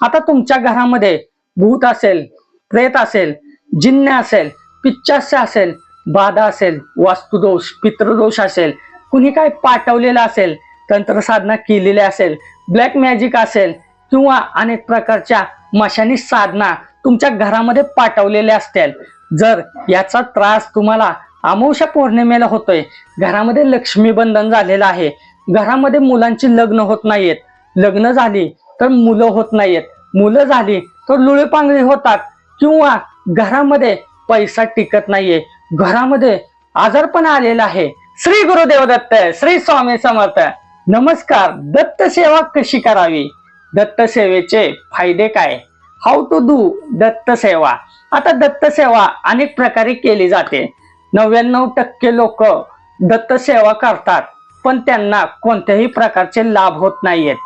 आता तुमच्या घरामध्ये भूत असेल प्रेत असेल जिन्न असेल पिच्चास्य असेल बाधा असेल वास्तुदोष पितृदोष असेल कुणी काय पाठवलेलं असेल तंत्रसाधना केलेली असेल ब्लॅक मॅजिक असेल किंवा अनेक प्रकारच्या मशानी साधना तुमच्या घरामध्ये पाठवलेल्या असतील जर याचा त्रास तुम्हाला अमावश्या पौर्णिमेला होतोय घरामध्ये लक्ष्मीबंधन झालेलं आहे घरामध्ये मुलांची लग्न होत नाहीयेत लग्न झाली तर मुलं होत नाहीयेत. मुलं झाली तर लुळेपांगळी होतात. किंवा घरामध्ये पैसा टिकत नाहीये. घरामध्ये आजारपण आलेला आहे. श्री गुरुदेव दत्त श्री स्वामी समर्थ. नमस्कार. दत्त सेवा कशी करावी? दत्त सेवेचे फायदे काय? हाऊ टू डू दत्त सेवा. आता दत्त सेवा अनेक प्रकारे केली जाते. नव्याण्णव टक्के लोक दत्त सेवा करतात. पण त्यांना कोणत्याही प्रकारचे लाभ होत नाहीयेत.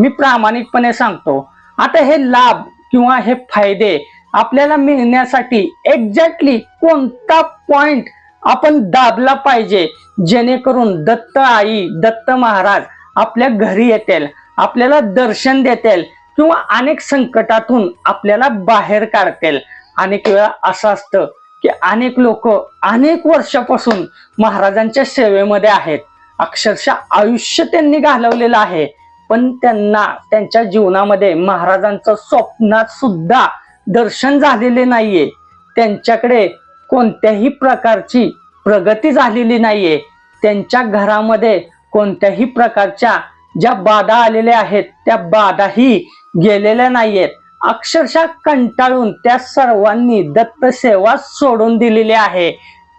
मी प्रामाणिकपणे सांगतो. आता हे लाभ किंवा हे फायदे आपल्याला मिळण्यासाठी एक्झॅक्टली कोणता पॉइंट आपण दाबला पाहिजे? जेणेकरून दत्त आई दत्त महाराज आपल्या घरी येतील आपल्याला दर्शन देतील किंवा अनेक संकटातून आपल्याला बाहेर काढतील. अनेक वेळा असं असतं की अनेक लोक अनेक वर्षापासून महाराजांच्या सेवेमध्ये आहेत. अक्षरशः आयुष्य त्यांनी घालवलेलं आहे. पण त्यांना त्यांच्या जीवनामध्ये महाराजांचं स्वप्नात सुद्धा दर्शन झालेले नाहीये. त्यांच्याकडे कोणत्याही प्रकारची प्रगती झालेली नाहीये. त्यांच्या घरामध्ये कोणत्याही प्रकारच्या ज्या बाधा आलेल्या आहेत त्या बाधाही गेलेल्या नाहीयेत. अक्षरशः कंटाळून त्या सर्वांनी दत्त सेवा सोडून दिलेली आहे.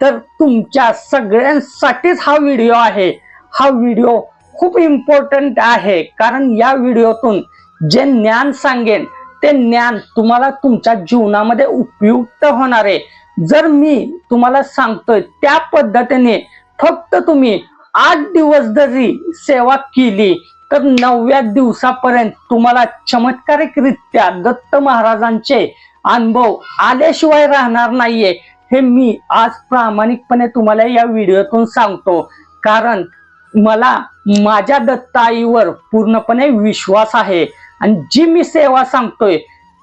तर तुमच्या सगळ्यांसाठीच हा व्हिडिओ आहे. हा व्हिडिओ खूप इम्पॉर्टंट आहे. कारण या व्हिडिओतून जे ज्ञान सांगेन ते ज्ञान तुम्हाला तुमच्या जीवनामध्ये उपयुक्त होणार आहे. जर मी तुम्हाला सांगतोय त्या पद्धतीने फक्त तुम्ही आठ दिवस जरी सेवा केली तर नवव्या दिवसापर्यंत तुम्हाला चमत्कारिकरित्या दत्त महाराजांचे अनुभव आल्याशिवाय राहणार नाहीये हे मी आज प्रामाणिकपणे तुम्हाला या व्हिडिओतून सांगतो. कारण मला माझ्या दत्त आईवर पूर्णपणे विश्वास आहे. आणि जी मी सेवा सांगतोय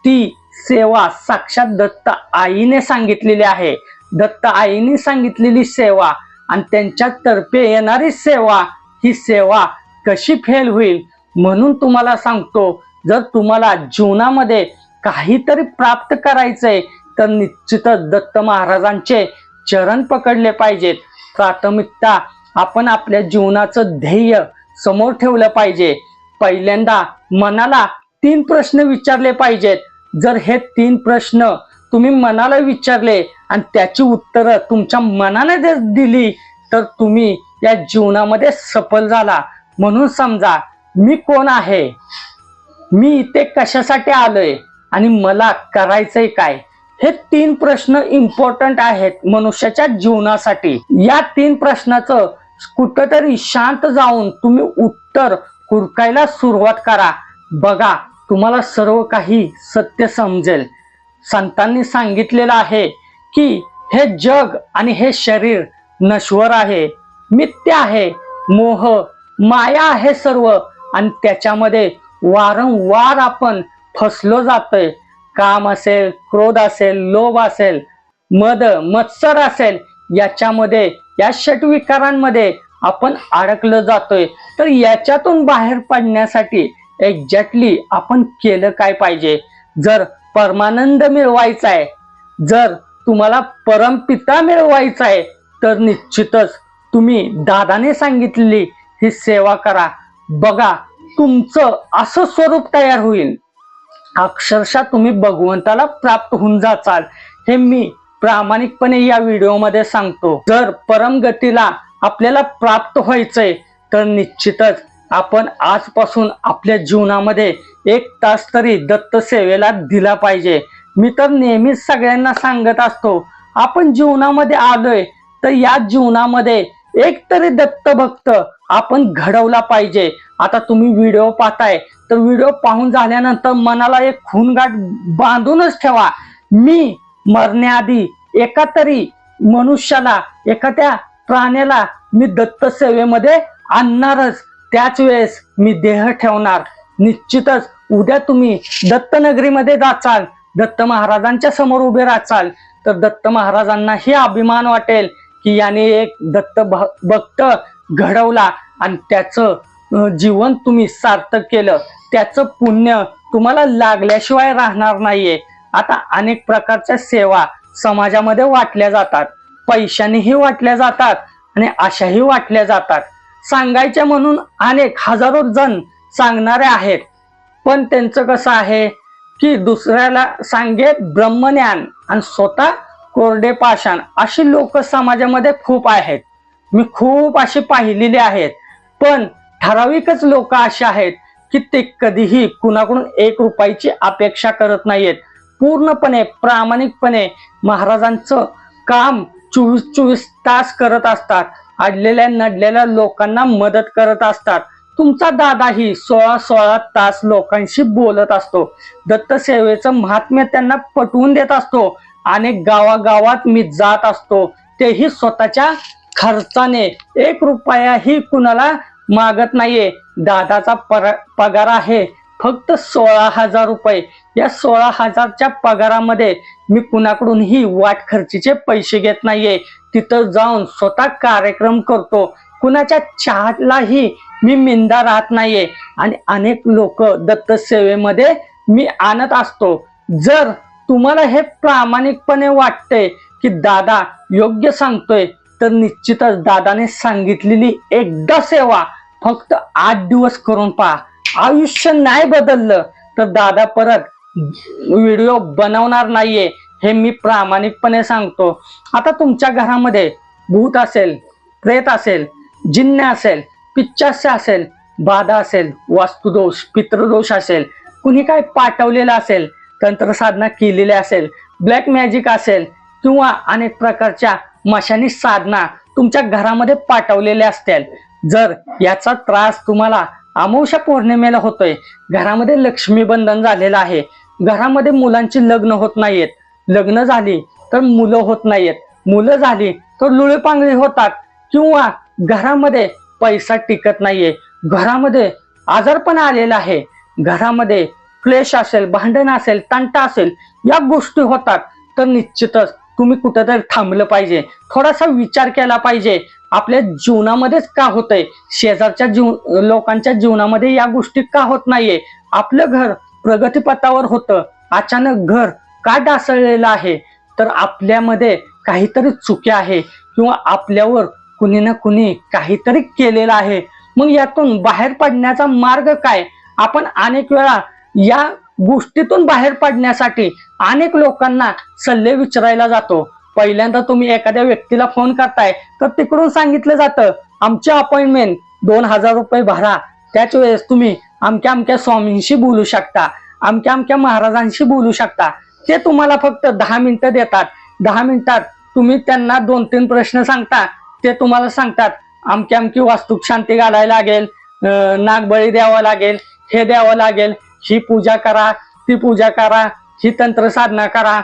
ती सेवा साक्षात दत्त आईने सांगितलेली आहे. दत्त आईने सांगितलेली सेवा आणि त्यांच्यातर्फे येणारी सेवा ही सेवा कशी फेल होईल म्हणून तुम्हाला सांगतो जर तुम्हाला जीवनामध्ये काहीतरी प्राप्त करायचंय तर निश्चितच दत्त महाराजांचे चरण पकडले पाहिजेत. प्राथमिकता आपण आपल्या जीवनाचं ध्येय समोर ठेवलं पाहिजे. पहिल्यांदा मनाला तीन प्रश्न विचारले पाहिजेत. जर हे तीन प्रश्न तुम्ही मनाला विचारले आणि त्याची उत्तरं तुमच्या मनाने जर दिली तर तुम्ही या जीवनामध्ये सफल झाला. म्हणून समजा मी कोण आहे? मी इथे कशासाठी आलोय? आणि मला करायचंय काय? हे तीन प्रश्न इम्पॉर्टंट आहेत मनुष्याच्या जीवनासाठी. या तीन प्रश्नाचं कुठंतरी शांत जाऊन तुम्ही उत्तर हुडकायला सुरुवात करा. बघा तुम्हाला सर्व काही सत्य समजेल. संतांनी सांगितलेलं आहे की हे जग आणि हे शरीर नश्वर आहे मिथ्य आहे मोह माया आहे सर्व. आणि त्याच्यामध्ये वारंवार आपण फसलो जातोय. काम असेल क्रोध असेल लोभ असेल मद मत्सर असेल याच्यामध्ये या षटविकारांमध्ये आपण अडकलं जातोय. तर याच्यातून बाहेर पडण्यासाठी एक्झॅक्टली आपण केलं काय पाहिजे? जर परमानंद मिळवायचा आहे जर तुम्हाला परमपिता मिळवायचा आहे तर निश्चितच तुम्ही दादाने सांगितलेली ही सेवा करा. बघा तुमचं असं स्वरूप तयार होईल. अक्षरशः तुम्ही भगवंताला प्राप्त होऊन जाचाल. हे मी प्रामाणिकपणे या व्हिडिओमध्ये सांगतो. जर परमगतीला आपल्याला प्राप्त व्हायचंय तर निश्चितच आपण आजपासून आपल्या जीवनामध्ये एक तास तरी दत्त सेवेला दिला पाहिजे. मी तर नेहमीच सगळ्यांना सांगत असतो आपण जीवनामध्ये आलोय तर या जीवनामध्ये एक तरी दत्त भक्त आपण घडवला पाहिजे. आता तुम्ही व्हिडिओ पाहताय तर व्हिडिओ पाहून झाल्यानंतर मनाला एक खूनगाठ बांधूनच ठेवा. मी मरण्याआधी एका तरी मनुष्याला एखाद्या प्राण्याला मी दत्त सेवेमध्ये आणणारच. त्याच वेळेस मी देह ठेवणार. निश्चितच उद्या तुम्ही दत्तनगरीमध्ये जाचाल. दत्त महाराजांच्या समोर उभे राहचाल. तर दत्त महाराजांनाही अभिमान वाटेल. की याने एक दत्त भ- भक्त घडवला आणि त्याचं जीवन तुम्ही सार्थक केलं. त्याचं पुण्य तुम्हाला लागल्याशिवाय राहणार नाहीये. आता अनेक प्रकारच्या सेवा समाजामध्ये वाटल्या जातात. पैशानेही वाटल्या जातात आणि अशाही वाटल्या जातात. सांगायच्या म्हणून अनेक हजारो जण सांगणारे आहेत. पण त्यांचं कसं आहे की दुसऱ्याला सांगेत ब्रह्मज्ञान आणि स्वतः कोरडे पाषाण अशी लोक समाजामध्ये खूप आहेत. मी खूप अशी पाहिलेली आहेत. पण ठराविकच लोक अशी आहेत की ते कधीही कुणाकडून एक रुपयाची अपेक्षा करत नाहीयेत. पूर्णपणे प्रामाणिकपणे महाराजांचं काम चोवीस चोवीस तास करत असतात. अडलेल्या नडलेल्या लोकांना मदत करत असतात. तुमचा दादाही सोळा सोळा तास लोकांशी बोलत असतो. दत्तसेवेचं महात्म्य त्यांना पटवून देत असतो. अनेक गावागावात मी जात असतो तेही स्वतःच्या खर्चाने. एक रुपयाही कुणाला मागत नाहीये. दादाचा पगार आहे. फक्त सोळा हजार रुपये. या सोळा हजारच्या पगारामध्ये मी कुणाकडूनही वाट खर्चीचे पैसे घेत नाहीये. तिथं जाऊन स्वतः कार्यक्रम करतो. कुणाच्या चहालाही मी मिंदा राहत नाहीये. आणि अनेक लोक दत्तसेवेमध्ये मी आणत असतो. जर तुम्हाला हे प्रामाणिकपणे वाटतंय की दादा योग्य सांगतोय तर निश्चितच दादाने सांगितलेली एकदा सेवा फक्त आठ दिवस करून पहा. आयुष्य नाही बदललं तर दादा परत व्हिडिओ बनवणार नाहीये हे मी प्रामाणिकपणे सांगतो. आता तुमच्या घरामध्ये भूत असेल प्रेत असेल जिन्न असेल पिच्चास्य असेल बाधा असेल वास्तुदोष पितृदोष असेल कुणी काय पाठवलेलं असेल तंत्रसाधना केलेली असेल ब्लॅक मॅजिक असेल किंवा अनेक प्रकारच्या मशानी साधना तुमच्या घरामध्ये पाठवलेल्या असतील. जर याचा त्रास तुम्हाला अमावस्या पौर्णिमेला होतोय घरामध्ये लक्ष्मीबंधन झालेलं आहे घरामध्ये मुलांची लग्न होत नाहीयेत लग्न झाली तर मुलं होत नाहीयेत मुलं झाली तर लुळेपांगळी होतात किंवा घरामध्ये पैसा टिकत नाहीये घरामध्ये आजारपण आलेला आहे घरामध्ये फ्लेश असेल भांडण असेल तंटा असेल या गोष्टी होतात. तर निश्चितच तुम्ही कुठेतरी थांबलं पाहिजे. थोडासा विचार केला पाहिजे. आपल्या जीवनामध्येच का होतंय? शेजारच्या जीव लोकांच्या जीवनामध्ये या गोष्टी का होत नाहीये? आपलं घर प्रगतीपथावर होतं. अचानक घर का डासळलेलं आहे? तर आपल्यामध्ये काहीतरी चुकी आहे किंवा आपल्यावर कुणी ना कुणी काहीतरी केलेलं आहे. मग यातून बाहेर पडण्याचा मार्ग काय? आपण अनेक वेळा या गोष्टीतून बाहेर पडण्यासाठी अनेक लोकांना सल्ले विचारायला जातो. पहिल्यांदा तुम्ही एखाद्या व्यक्तीला फोन करताय तर तिकडून सांगितलं जातं आमच्या अपॉइंटमेंट दोन हजार रुपये भरा. त्याच वेळेस तुम्ही अमक्या अमक्या स्वामींशी बोलू शकता अमक्या अमक्या महाराजांशी बोलू शकता. ते तुम्हाला फक्त दहा मिनिटं देतात. दहा मिनिटात तुम्ही त्यांना दोन तीन प्रश्न सांगता ते तुम्हाला सांगतात अमकी अमकी वास्तुक शांती घालायला लागेल नागबळी द्यावं लागेल हे द्यावं लागेल ही पूजा करा ती पूजा करा ही तंत्र साधना करा.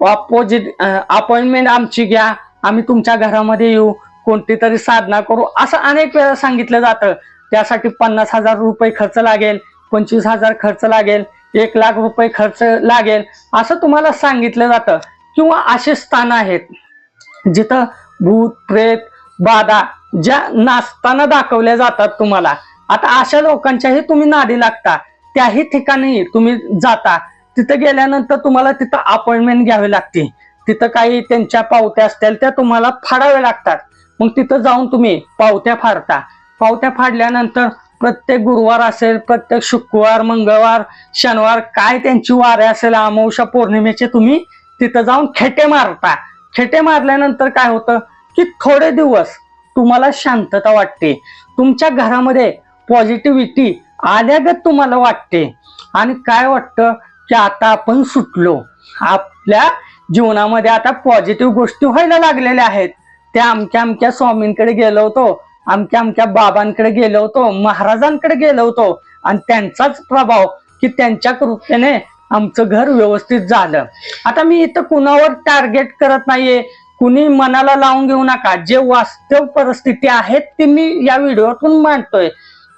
ऑपोजिट अपॉइंटमेंट आमची घ्या आम्ही तुमच्या घरामध्ये येऊ कोणती तरी साधना करू असं अनेक वेळा सांगितलं जातं. त्यासाठी पन्नास हजार रुपये खर्च लागेल पंचवीस हजार खर्च लागेल एक लाख रुपये खर्च लागेल असं तुम्हाला सांगितलं जातं. किंवा असे स्थान आहेत जिथं भूत प्रेत बाधा ज्या नाचताना दाखवल्या जातात तुम्हाला. आता अशा लोकांच्याही तुम्ही नादी लागता. त्याही ठिकाणी तुम्ही जाता. तिथं गेल्यानंतर तुम्हाला तिथं अपॉइंटमेंट घ्यावी लागते तिथं काही त्यांच्या पावत्या असतील त्या तुम्हाला फाडाव्या लागतात. मग तिथं जाऊन तुम्ही पावत्या फाडता. पावत्या फाडल्यानंतर प्रत्येक गुरुवार असेल प्रत्येक शुक्रवार मंगळवार शनिवार काय त्यांची वारे असेल अमावस्या पौर्णिमेचे तुम्ही तिथं जाऊन खेटे मारता. खेटे मारल्यानंतर काय होतं की थोडे दिवस तुम्हाला शांतता वाटते. तुमच्या घरामध्ये पॉझिटिव्हिटी आल्यागत तुम्हाला वाटते. आणि काय वाटतं? की आता आपण सुटलो. आपल्या जीवनामध्ये आता पॉझिटिव्ह गोष्टी व्हायला लागलेल्या आहेत. त्या अमक्या अमक्या स्वामींकडे गेलो होतो. अमक्या अमक्या बाबांकडे गेलो होतो. महाराजांकडे गेलो होतो. आणि त्यांचाच प्रभाव की त्यांच्या कृपेने आमचं घर व्यवस्थित झालं. आता मी इथं कुणावर टार्गेट करत नाहीये. कुणी मनाला लावून घेऊ नका. जे वास्तव परिस्थिती आहेत ती मी या व्हिडिओतून मांडतोय.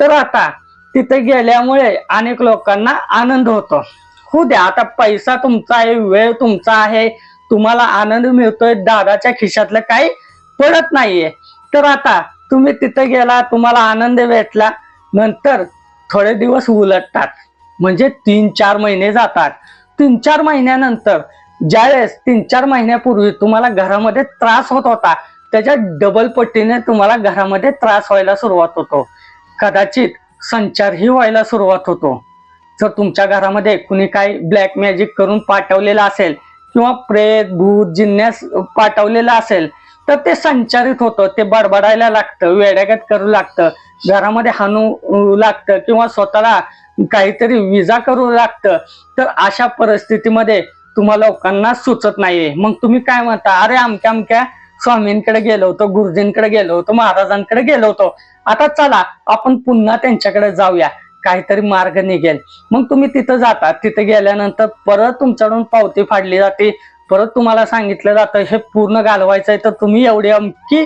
तर आता तिथे गेल्यामुळे अनेक लोकांना आनंद होतो. हो द्या आता पैसा तुमचा आहे वेळ तुमचा आहे तुम्हाला आनंद मिळतोय दादाच्या खिशातलं काही पडत नाहीये. तर आता तुम्ही तिथे गेला तुम्हाला आनंद भेटला नंतर थोडे दिवस उलटतात. म्हणजे तीन चार महिने जातात. तीन चार महिन्यानंतर ज्यावेळेस तीन चार महिन्यापूर्वी तुम्हाला घरामध्ये त्रास होत होता त्याच्या डबल पट्टीने तुम्हाला घरामध्ये त्रास व्हायला सुरुवात होतो. कदाचित संचारही व्हायला सुरुवात होतो. जर तुमच्या घरामध्ये कुणी काही ब्लॅक मॅजिक करून पाठवलेलं असेल किंवा प्रेत भूत जिन्यास पाठवलेलं असेल तर ते संचारित होतं ते बडबडायला लागतं वेड्यागत करू लागतं घरामध्ये हाणू लागतं किंवा स्वतःला काहीतरी विजा करू लागतं तर अशा परिस्थितीमध्ये तुम्हाला लोकांना सुचत नाहीये. मग तुम्ही काय म्हणता? अरे अमक्या अमक्या स्वामींकडे गेलो होतो गुरुजींकडे गेलो होतो महाराजांकडे गेलो होतो. आता चला आपण पुन्हा त्यांच्याकडे जाऊया. काहीतरी मार्ग निघेल. मग तुम्ही तिथं जाता. तिथे गेल्यानंतर परत तुमच्याकडून पावती फाडली जाते. परत तुम्हाला सांगितलं जातं हे पूर्ण घालवायचं आहे तर तुम्ही एवढी अमकी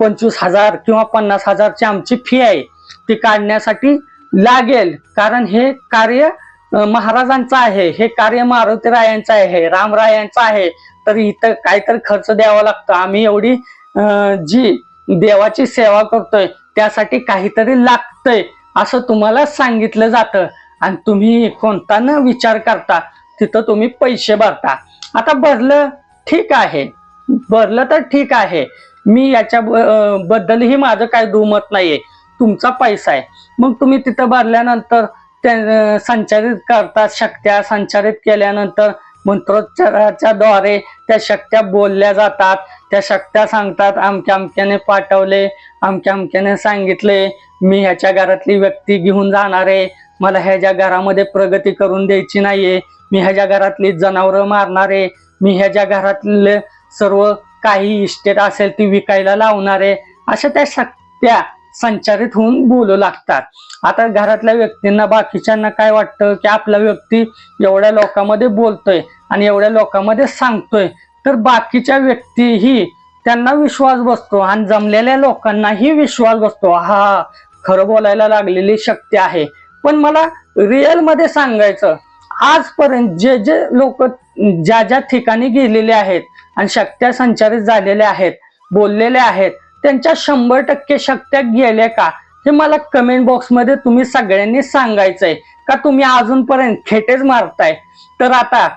पंचवीस हजार किंवा पन्नास हजारची आमची फी आहे. ती काढण्यासाठी लागेल. कारण हे कार्य महाराजांचं आहे. हे कार्य मारुती रायांचं आहे. रामरायांचं आहे. तर इथं काहीतरी खर्च द्यावा लागतो. आम्ही एवढी जी देवाची सेवा करतोय त्यासाठी काहीतरी लागतंय असं तुम्हाला सांगितलं जातं. आणि तुम्ही कोणता न विचार करता तिथं तुम्ही पैसे भरता. आता भरलं ठीक आहे. भरलं तर ठीक आहे. मी याच्या बद्दलही माझं काय दुमत नाहीये. तुमचा पैसा आहे. मग तुम्ही तिथं भरल्यानंतर त्या संचारित करता शक्त्या संचारित केल्यानंतर मंत्रोच्चाराच्या द्वारे त्या शक्त्या बोलल्या जातात. त्या शक्त्या सांगतात अमक्या अमक्याने पाठवले अमक्या अमक्याने सांगितले. मी ह्याच्या घरातली व्यक्ती घेऊन जाणार आहे. मला ह्याच्या घरामध्ये प्रगती करून द्यायची नाहीये. मी ह्याच्या घरातली जनावरं मारणार आहे. मी ह्याच्या घरातले सर्व काही इस्टेट असेल ती विकायला लावणार आहे. अशा त्या शक्त्या संचारित होऊन बोलू लागतात. आता घरातल्या व्यक्तींना बाकीच्यांना काय वाटतं की आपला व्यक्ती एवढ्या लोकांमध्ये बोलतोय आणि एवढ्या लोकांमध्ये सांगतोय? तर बाकीच्या व्यक्तीही त्यांना विश्वास बसतो आणि जमलेल्या लोकांनाही विश्वास बसतो. हा खरं बोलायला लागलेली शक्ती आहे. पण मला रिअलमध्ये सांगायचं आजपर्यंत जे जे लोक ज्या ज्या ठिकाणी गेलेले आहेत आणि शक्त्या संचारित झालेल्या आहेत बोललेले आहेत त्यांच्या शंभर टक्के शक्त्या गेल्या का? हे मला कमेंट बॉक्समध्ये तुम्ही सगळ्यांनी सांगायचंय. का तुम्ही अजूनपर्यंत खेटेच मारताय? तर आता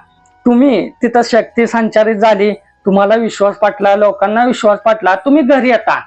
तुम्ही तिथं शक्ती संचारित झाली. तुम्हाला विश्वास पाटला लोकांना विश्वास पाटला. तुम्ही घरी येता.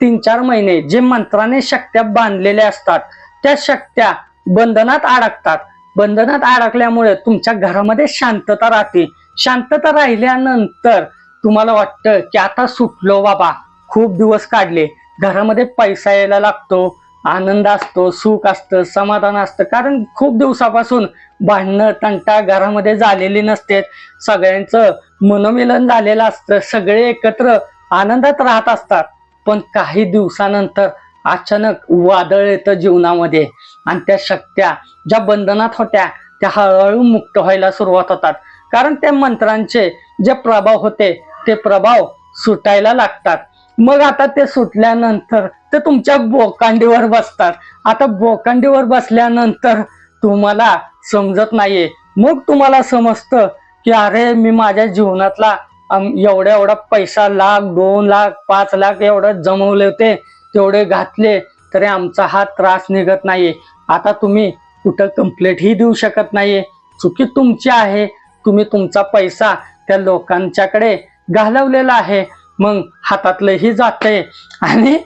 तीन चार महिने जे मंत्राने शक्त्या बांधलेल्या असतात त्या शक्त्या बंधनात अडकतात. बंधनात अडकल्यामुळे तुमच्या घरामध्ये शांतता राहते. शांतता राहिल्यानंतर तुम्हाला वाटतं की आता सुटलो बाबा. खूप दिवस काढले. घरामध्ये पैसा यायला लागतो आनंद असतो सुख असतं समाधान असतं. कारण खूप दिवसापासून भांडणं तंटा घरामध्ये झालेली नसते. सगळ्यांचं मनोमिलन झालेलं असतं. सगळे एकत्र आनंदात राहत असतात. पण काही दिवसानंतर अचानक वादळ येतं जीवनामध्ये. आणि त्या शक्त्या ज्या बंधनात होत्या त्या हळूहळू मुक्त व्हायला सुरुवात होतात. कारण त्या मंत्रांचे जे प्रभाव होते ते प्रभाव सुटायला लागतात. मग आता ते सुटल्यानंतर ते तुमच्या बोकांडीवर बसतात. आता बोकांडीवर बसल्यानंतर तुम्हाला समजत नाहीये. मग तुम्हाला समजतं की अरे मी माझ्या जीवनातला एवढ्या एवढा एवढा पैसा लाख दोन लाख पाच लाख एवढं जमवले होते तेवढे घातले तरी आमचा हा त्रास निघत नाहीये. आता तुम्ही कुठं कंप्लेंटही देऊ शकत नाहीये. चुकी तुमची आहे. तुम्ही तुमचा पैसा त्या लोकांच्याकडे घालवलेला आहे. मग हातातलंही जातंय आणि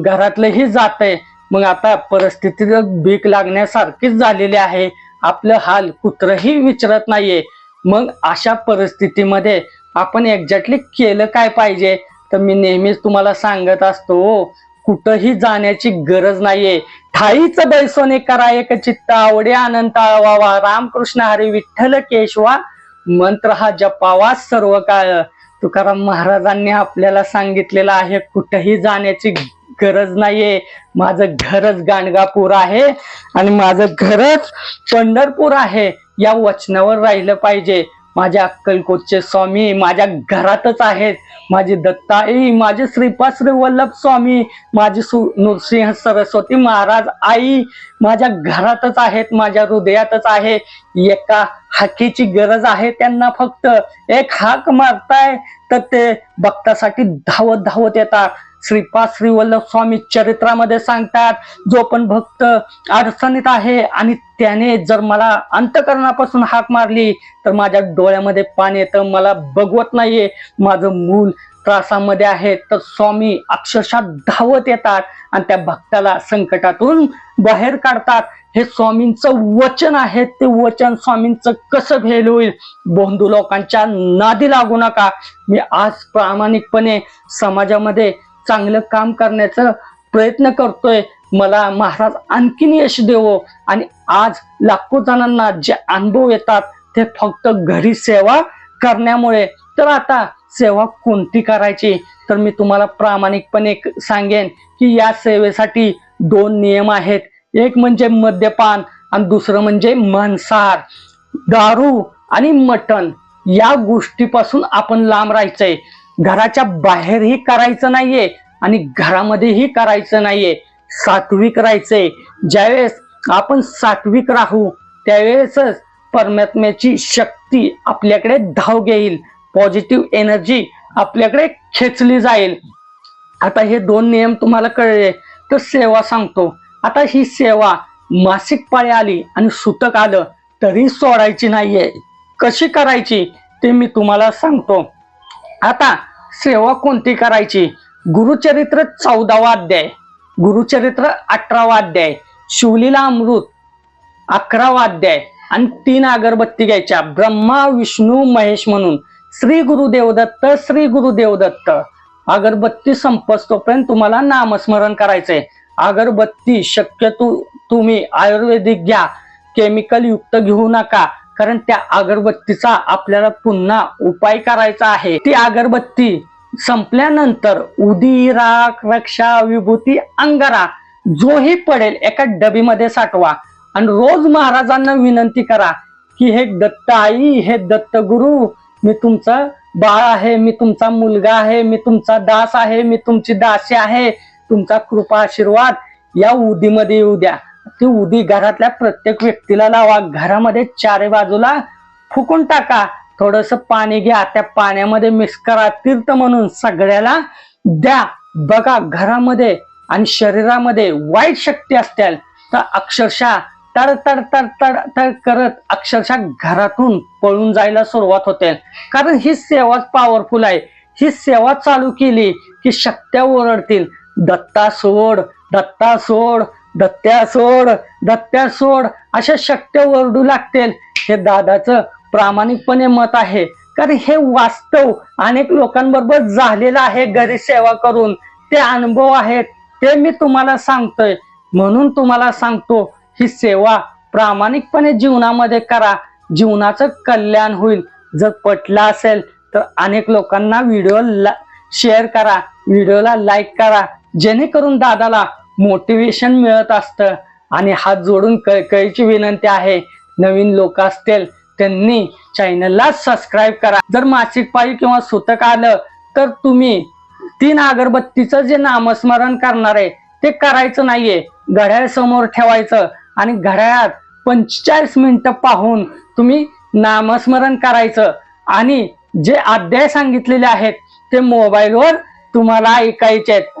घरातलंही जातंय. मग आता परिस्थिती भीक लागण्यासारखीच झालेली आहे. आपलं हाल कुत्रही विचारत नाहीये. मग अशा परिस्थितीमध्ये आपण एक्झॅक्टली केलं काय पाहिजे? तर मी नेहमीच तुम्हाला सांगत असतो कुठंही जाण्याची गरज नाहीये. ठाईच बैसोने करा एक चित्त आवडे अनंत आळवावा रामकृष्ण हरी विठ्ठल केशवा मंत्र हा जपावा सर्व काळ तुकाराम महाराजांनी आपल्याला सांगितलेलं आहे कुठेही जाण्याची गरज नाहीये. माझं घरच गाणगापूर आहे आणि माझं घरच पंढरपूर आहे. या वचनावर राहिलं पाहिजे. माझ्या अक्कलकोटचे स्वामी माझ्या घरातच आहेत. माझी दत्ताई माझे श्रीपाद श्री वल्लभ स्वामी माझे सु नृसिंह सरस्वती महाराज आई माझ्या घरातच आहेत माझ्या हृदयातच आहे. एका हाकीची गरज आहे त्यांना फक्त. एक हाक मारताय तर ते भक्तासाठी धावत धावत येतात. श्रीपाद श्रीवल्लभ स्वामी चरित्रामध्ये सांगतात जो पण भक्त अडचणीत आहे आणि त्याने जर मला अंतकरणापासून हाक मारली तर माझ्या डोळ्यामध्ये पाणी येतं. मला बघवत नाहीये. माझं मूल त्रासामध्ये आहे. तर स्वामी अक्षरशः धावत येतात आणि त्या भक्ताला संकटातून बाहेर काढतात. हे स्वामींचं वचन आहे. ते वचन स्वामींचं कसं भेल होईल? बोंधू लोकांच्या नादी लागू नका. मी आज प्रामाणिकपणे समाजामध्ये चांगलं काम करण्याचा प्रयत्न करतोय. मला महाराज आणखीन यश देवो. आणि आज लाखो जणांना जे अनुभव येतात ते फक्त घरी सेवा करण्यामुळे. तर आता सेवा कोणती करायची? तर मी तुम्हाला प्रामाणिकपणे एक सांगेन की या सेवेसाठी दोन नियम आहेत. एक म्हणजे मद्यपान आणि दुसरं म्हणजे मांसाहार. दारू आणि मटण या गोष्टीपासून आपण लांब राहायचंय. घराच्या बाहेरही करायचं नाहीये आणि घरामध्येही करायचं नाहीये. सात्विक राहायचंय. ज्यावेळेस आपण सात्विक राहू त्यावेळेसच परमात्म्याची शक्ती आपल्याकडे धाव घेईल. पॉझिटिव्ह एनर्जी आपल्याकडे खेचली जाईल. आता हे दोन नियम तुम्हाला कळले तर सेवा सांगतो. आता ही सेवा मासिक पाळी आली आणि सुतक आलं तरी सोडायची नाहीये. कशी करायची ते मी तुम्हाला सांगतो. आता सेवा कोणती करायची? गुरुचरित्र चौदावा अध्याय गुरुचरित्र अठरावा अध्याय शिवलीला अमृत अकरावा अध्याय आणि तीन अगरबत्ती घ्यायच्या. ब्रह्मा विष्णू महेश म्हणून श्री गुरुदेवदत्त श्री गुरुदेवदत्त अगरबत्ती संपस्तोपर्यंत तुम्हाला नामस्मरण करायचंय. अगरबत्ती शक्यतो तुम्ही आयुर्वेदिक घ्या केमिकल युक्त घेऊ नका. कारण त्या अगरबत्तीचा आपल्याला पुन्हा उपाय करायचा आहे. ती अगरबत्ती संपल्यानंतर उदी राख रक्षा विभूती अंगारा जोही पडेल एका डबीमध्ये साठवा. आणि रोज महाराजांना विनंती करा की हे दत्त आई हे दत्त गुरु मी तुमचा बाळ आहे मी तुमचा मुलगा आहे मी तुमचा दास आहे मी तुमची दासी आहे तुमचा कृपा आशीर्वाद या उदीमध्ये येऊ द्या. ती उदी घरातल्या प्रत्येक व्यक्तीला लावा. घरामध्ये चारे बाजूला फुकून टाका. थोडस पाणी घ्या. त्या पाण्यामध्ये मिक्स करा. तीर्थ म्हणून सगळ्याला द्या. बघा घरामध्ये आणि शरीरामध्ये वाईट शक्ती असतील तर अक्षरशः तड तड तड तड तड करत अक्षरशः घरातून पळून जायला सुरुवात होते. कारण ही सेवाच पॉवरफुल आहे. ही सेवा चालू केली की शक्त्या ओरडतील. दत्ता सोड दत्ता सोड. दत्त्या सोड दत्त्या सोड अशा शक्य ओरडू लागतील. हे दादाचं प्रामाणिकपणे मत आहे. कारण हे वास्तव अनेक लोकांबरोबर झालेलं आहे घरी सेवा करून. ते अनुभव आहेत. ते मी तुम्हाला सांगतोय. म्हणून तुम्हाला सांगतो ही सेवा प्रामाणिकपणे जीवनामध्ये करा. जीवनाचं कल्याण होईल. जर पटलं असेल तर अनेक लोकांना व्हिडिओ शेअर करा. व्हिडिओला लाईक करा. जेणेकरून दादाला मोटिवेशन मिळत असतं. आणि हात जोडून कळकळीची विनंती आहे नवीन लोक असतील त्यांनी चॅनलला सबस्क्राईब करा. जर मासिक पाळी किंवा सुतक आलं तर तुम्ही तीन अगरबत्तीचं जे नामस्मरण करणार आहे ते करायचं नाहीये. घड्याळ समोर ठेवायचं आणि घड्याळात पंचेचाळीस मिनिटं पाहून तुम्ही नामस्मरण करायचं. आणि जे अध्याय सांगितलेले आहेत ते मोबाईलवर तुम्हाला ऐकायचे आहेत.